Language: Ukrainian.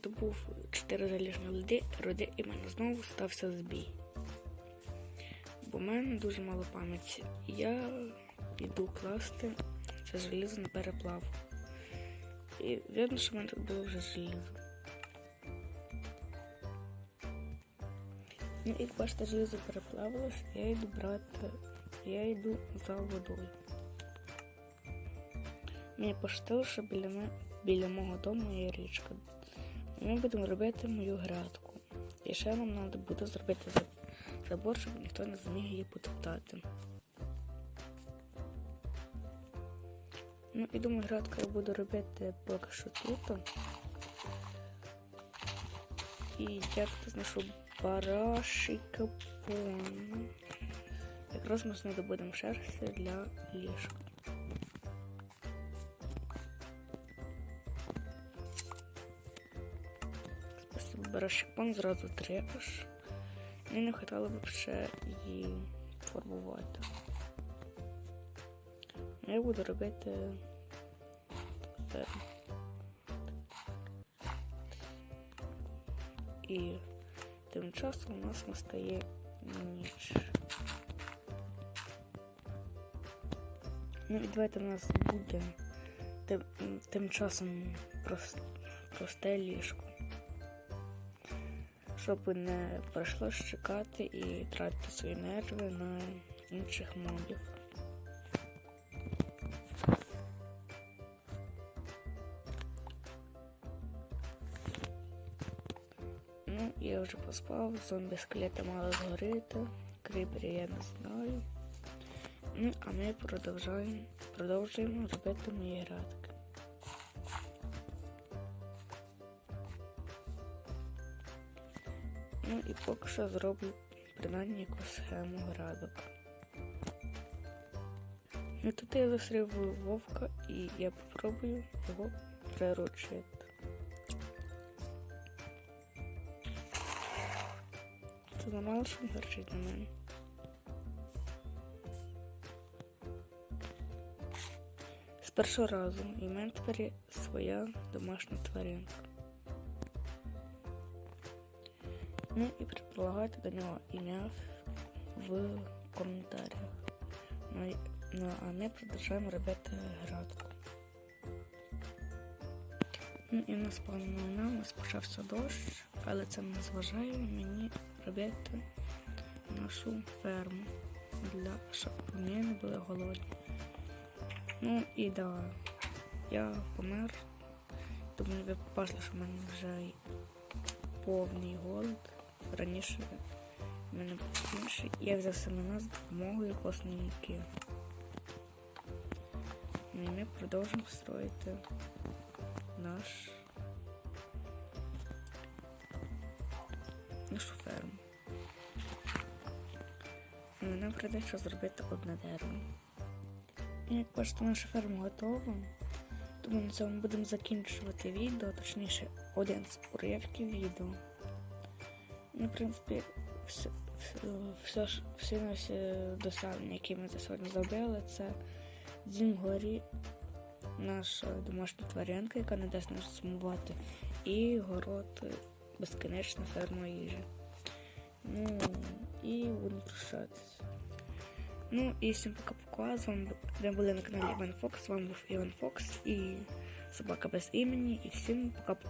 То був чотири заліжні льди, роди, і в мене знову стався збій. Бо в мене дуже мало пам'яті. Я йду класти це желізо на переплав. І видно, що в мене тут було вже желізо. Ну, як бачите, желізо переплавилось, я йду брати, я йду за водою. Мені пощастило, що біля, біля мого дому є річка. Ми будемо робити мою грядку. І ще нам треба буде зробити забор, щоб ніхто не зміг її потоптати. Ну і думаю, грядку я буду робити поки що тут. І я тут знайшов бараший капон. Якраз ми знадобудемо шерсті для ліжка. Спасибо, бараший капон зразу аж. Мені не хотіло б ще її фарбувати. Ну, Я буду робити це. І тим часом у нас настає ніч. Ну і давайте у нас буде тим, тим часом прос- просте ліжко. Щоб не прийшлось чекати і тратити свої нерви на інших мобів. Ну, я вже поспав, зомбі скелети мали згоріти, кріпері я не знаю. Ну, а ми продовжуємо, продовжуємо робити мої градки. Ну і поки що зроблю принаймні якусь схему градок. Ну тут я зустрів вовка і я попробую його приручити. Це замало, що гарчить на мене. З першого разу і в мене тепер є своя домашня тваринка. Ну і предполагайте до нього ім'я в, коментарях. Ну, ну а ми продовжуємо робити градку. Ну і нас нас почався дощ, але це не зважає мені робити нашу ферму, для, щоб вони не були голодні. Ну і да, я помер. Думаю, ви побачили, що в мене вже повний голод. Раніше в мене був інший. Я взяв семена з допомогою косміки. Ну, І ми продовжимо строїти наш нашу ферму. Ну, і нам прийдеться зробити одне дерево. І як бачите, наша ферма готова. Тому на цьому будемо закінчувати відео, точніше, один з уривків відео. Ну, в принципі, все, все, ж- всі наші досягнення, які ми за сьогодні зробили, це дім горі, наша домашня тваринка, яка не дасть нас сумувати, і город безкінечна ферма їжі. Ну, і будемо прощатися. Ну і всім пока-пока. З вами ви були на каналі Іван Фокс. З вами був Іван Фокс і собака без імені. І всім пока-пока.